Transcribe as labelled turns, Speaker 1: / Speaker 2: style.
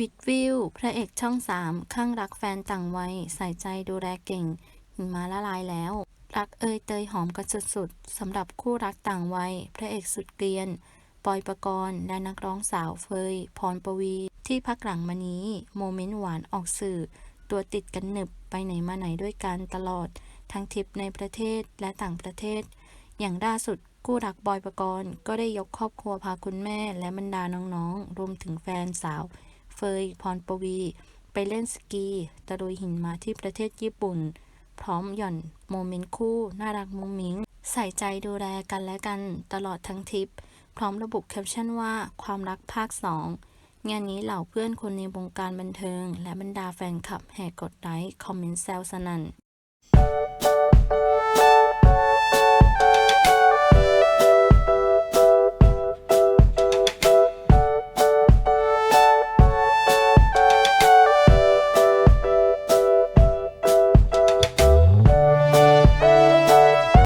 Speaker 1: วิดวิว พระเอกช่องสามข้างรักแฟนต่างวัย ใส่ใจดูแลเก่งหิมะละลายแล้ว รักเอยเตยหอมกันสุดๆสำหรับคู่รักต่างวัย พระเอกสุดเกรียน ปอยประกรณ์และนักร้องสาวเฟย พรปวี ที่พักหลังมานี้ โมเมนต์หวานออกสื่อ ตัวติดกันหนึบไปไหนมาไหนด้วยกันตลอด ทั้งทริปในประเทศและต่างประเทศ อย่างล่าสุดคู่รักบอยประกรณ์ก็ได้ยกครอบครัวพาคุณแม่และบรรดาน้องๆรวมถึงแฟนสาว เฟยพรปวี ไปเล่นสกีตะลุยหินมาที่ประเทศญี่ปุ่น พร้อมหย่อนโมเมนต์คู่ น่ารักมุ้งมิ้ง ใส่ใจดูแลกันและกันตลอดทั้งทริป พร้อมระบุแคปชั่นว่าความรักภาค 2 งานนี้เหล่าเพื่อนคนในวงการบันเทิง และบรรดาแฟนคลับแห่กดไลค์คอมเมนต์แซวสนั่น